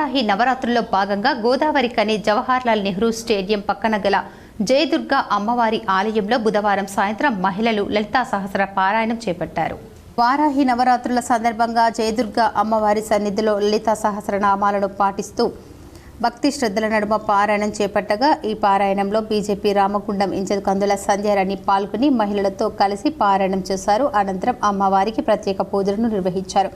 వారాహి నవరాత్రుల్లో భాగంగా గోదావరి కని జవహర్లాల్ నెహ్రూ స్టేడియం పక్కన గల జయదుర్గ అమ్మవారి ఆలయంలో బుధవారం సాయంత్రం మహిళలు లలితా సహస్ర పారాయణం చేపట్టారు. వారాహి నవరాత్రుల సందర్భంగా జయదుర్గ అమ్మవారి సన్నిధిలో లలితా సహస్రనామాలను పాటిస్తూ భక్తి శ్రద్ధల నడుమ పారాయణం చేపట్టగా ఈ పారాయణంలో బీజేపీ రామగుండం ఇన్ఛార్జ్ కందుల సంధ్యారాణి పాల్గొని మహిళలతో కలిసి పారాయణం చేశారు. అనంతరం అమ్మవారికి ప్రత్యేక పూజలను నిర్వహించారు.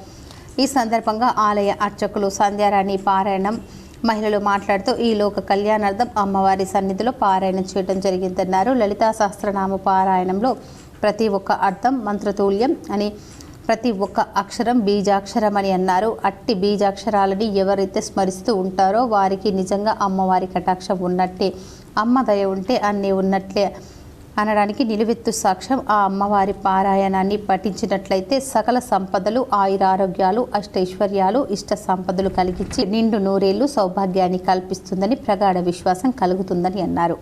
ఈ సందర్భంగా ఆలయ అర్చకులు సంధ్యారాణి పారాయణం మహిళలు మాట్లాడుతూ ఈ లోక కళ్యాణార్థం అమ్మవారి సన్నిధిలో పారాయణం చేయడం జరిగిందన్నారు. లలితా సహస్రనామ పారాయణంలో ప్రతి ఒక్క అర్థం మంత్రతూల్యం అని ప్రతి ఒక్క అక్షరం బీజాక్షరం అని అన్నారు. అట్టి బీజాక్షరాలని ఎవరైతే స్మరిస్తూ ఉంటారో వారికి నిజంగా అమ్మవారి కటాక్షం ఉన్నట్టే అమ్మ దయ ఉంటే అన్నీ ఉన్నట్లే అనడానికి నిలువెత్తు సాక్ష్యం ఆ అమ్మవారి పారాయణాన్ని పఠించినట్లయితే సకల సంపదలు ఆయురారోగ్యాలు అష్టైశ్వర్యాలు ఇష్ట సంపదలు కలిగించి నిండు నూరేళ్ళు సౌభాగ్యాన్ని కల్పిస్తుందని ప్రగాఢ విశ్వాసం కలుగుతుందని అన్నారు.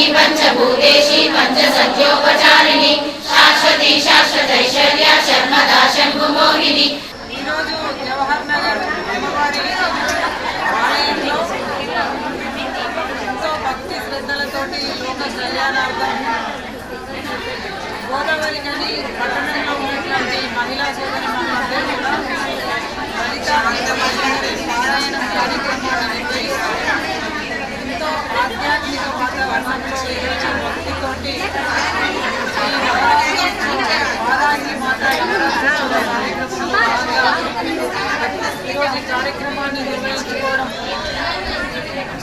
పంచమి పంచభూతేషి పంచసత్యోపచారిణి శాశ్వతి శాశ్వతైశ్వర్య శర్మదా శంభుమోహిని ఈరోజు గోదావరి నది పట్టణంలో ఉన్నటువంటి మహిళా సోదరి మహిళ పారాయణ కార్యక్రమాలను నిర్వహిస్తారు ఎంతో ఆధ్యాత్మిక వాతావరణంలో ఈరోజు భక్తితోటి ఈ నవరాత్రి వారాహి మాత నవరాత్రుల కార్యక్రమంలో భాగంగా ఈరోజు ఈ కార్యక్రమాన్ని నిర్వహించుకోవడం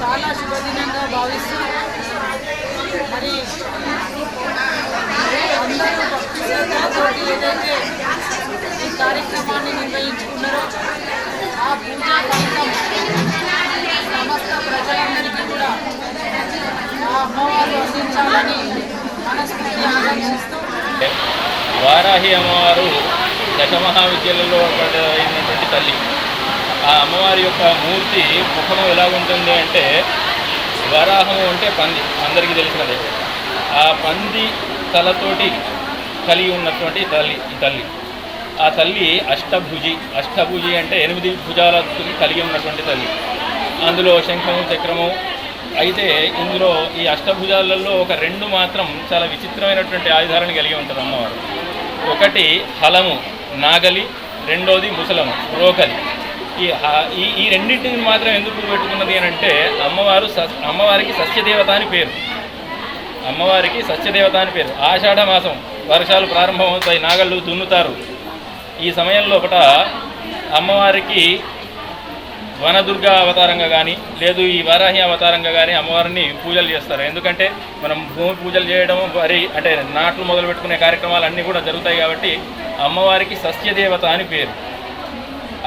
చాలా శుభదినంగా భావిస్తూ మరి అందరూ భక్తి శ్రద్ధలతోటి ఏదైతే ఈ కార్యక్రమాన్ని నిర్వహించుకున్నారో ఆ పూజా ఫలితం సమస్త ప్రజలందరికీ కూడా ఆ అమ్మవారు అందించాలని మనస్ఫూర్తి ఆకాంక్షిస్తూ వారాహి అమ్మవారు దశమహావిద్యలలో అయినటువంటి తల్లి. ఆ అమ్మవారి యొక్క మూర్తి ముఖము ఎలా ఉంటుంది అంటే వరాహము అంటే పంది అందరికీ తెలిసినదే ఆ పంది తలతోటి కలిగి ఉన్నటువంటి తల్లి తల్లి. ఆ తల్లి అష్టభుజి అష్టభుజి అంటే ఎనిమిది భుజాల కలిగి ఉన్నటువంటి తల్లి. అందులో శంఖము చక్రము అయితే ఇందులో ఈ అష్టభుజాలలో ఒక రెండు మాత్రం చాలా విచిత్రమైనటువంటి ఆయుధాలను కలిగి ఉంటుంది అమ్మవారు. ఒకటి హలము నాగలి రెండోది ముసలము రోకలి. ఈ ఈ రెండింటిని మాత్రం ఎందుకు పెట్టుకున్నది అని అంటే అమ్మవారు అమ్మవారికి సత్యదేవత అని పేరు. అమ్మవారికి సత్యదేవత అని పేరు. ఆషాఢ మాసం వర్షాలు ప్రారంభమవుతాయి నాగళ్ళు దున్నుతారు. ఈ సమయం లోపల అమ్మవారికి వనదుర్గ అవతారంగా కానీ లేదు ఈ వారాహి అవతారంగా కానీ అమ్మవారిని పూజలు చేస్తారు. ఎందుకంటే మనం భూమి పూజలు చేయడం వరి అంటే నాట్లు మొదలు పెట్టుకునే కార్యక్రమాలు అన్నీ కూడా జరుగుతాయి కాబట్టి అమ్మవారికి సస్యదేవత అని పేరు.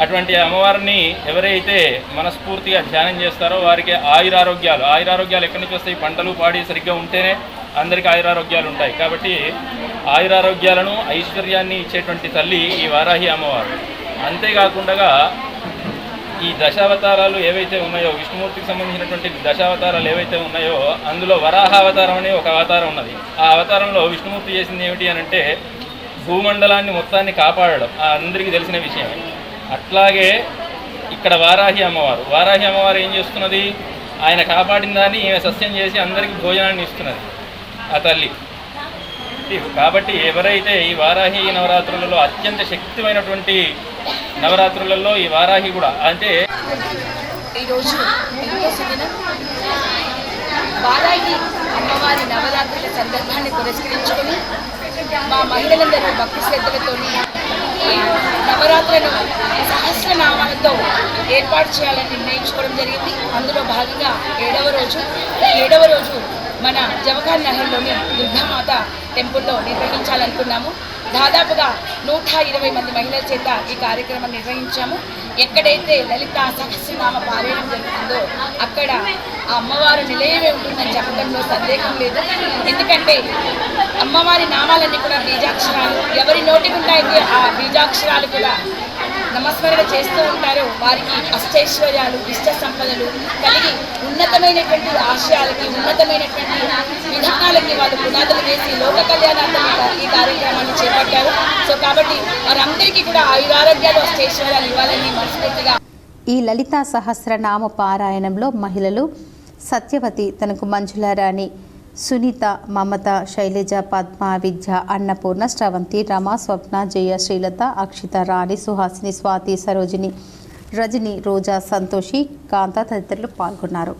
అటువంటి అమ్మవారిని ఎవరైతే మనస్ఫూర్తిగా ధ్యానం చేస్తారో వారికి ఆయురారోగ్యాలు ఆయురారోగ్యాలు ఎక్కడి నుంచి వస్తాయి? పంటలు పాడి సరిగ్గా ఉంటేనే అందరికీ ఆయురారోగ్యాలు ఉంటాయి. కాబట్టి ఆయురారోగ్యాలను ఐశ్వర్యాన్ని ఇచ్చేటువంటి తల్లి ఈ వారాహి అమ్మవారు. అంతేకాకుండా ఈ దశావతారాలు ఏవైతే ఉన్నాయో విష్ణుమూర్తికి సంబంధించినటువంటి దశావతారాలు ఏవైతే ఉన్నాయో అందులో వరాహ అవతారం అనే ఒక అవతారం ఉన్నది. ఆ అవతారంలో విష్ణుమూర్తి చేసింది ఏమిటి అని అంటే భూమండలాన్ని మొత్తాన్ని కాపాడడం. ఆ అందరికీ తెలిసిన విషయమే. అట్లాగే ఇక్కడ వారాహి అమ్మవారు. వారాహి అమ్మవారు ఏం చేస్తున్నది? ఆయన కాపాడిన దాన్ని ఈమె సస్యం చేసి అందరికీ భోజనాన్ని ఇస్తున్నది. ఆ తల్లి. కాబట్టి ఎవరైతే ఈ వారాహి నవరాత్రులలో అత్యంత శక్తిమైనటువంటి నవరాత్రులలో ఈ వారాహి కూడా అంటే ఈరోజు వారాహి అమ్మవారి నవరాత్రుల సందర్భాన్ని పురస్కరించుకొని మా మహిళలందరూ భక్తి శ్రద్ధలతో ఈ నవరాత్రులను సహస్రనామాలతో ఏర్పాటు చేయాలని నిర్ణయించుకోవడం జరిగింది. అందులో భాగంగా ఏడవ రోజు ఏడవ రోజు మన జవహర్ నగర్లోని దుర్గామాత టెంపుల్లో నిర్వహించాలనుకున్నాము. దాదాపుగా నూట ఇరవై మంది మహిళల చేత ఈ కార్యక్రమం నిర్వహించాము. ఎక్కడైతే లలిత సహస్రనామ పారాయణం జరుగుతుందో అక్కడ ఆ అమ్మవారు నిలయమే ఉంటుందని చెప్పడంలో సందేహం లేదు. ఎందుకంటే అమ్మవారి నామాలన్నీ కూడా బీజాక్షరాలు ఎవరి నోటికి ఉంటాయితే ఆ బీజాక్షరాలు కూడా నమస్మరణ చేస్తూ ఉంటారో. వారికి అష్టైశ్వర్యాలు ఇష్ట సంపదలు కలిగి ఉన్నతమైనటువంటి ఆశయాలకి ఉన్నతమైనటువంటి విధానాలకి వాళ్ళు పునాదులు వేసి లోక కళ్యాణార్థం ఈ కార్యక్రమాన్ని చేపట్టారు. సో కాబట్టి వారందరికీ కూడా ఆయురారోగ్యాలు అష్టైశ్వర్యాలు ఇవ్వాలని మనస్ఫూర్తిగా ఈ లలితా సహస్రనామ పారాయణంలో మహిళలు సత్యవతి తనకు మంజులారాణి సునీత మమత శైలజ పద్మ విద్య అన్నపూర్ణ శ్రవంతి రమ స్వప్న జయ శ్రీలత అక్షిత రాణి సుహాసిని స్వాతి సరోజిని రజని రోజా సంతోషి కాంత తదితరులు పాల్గొన్నారు.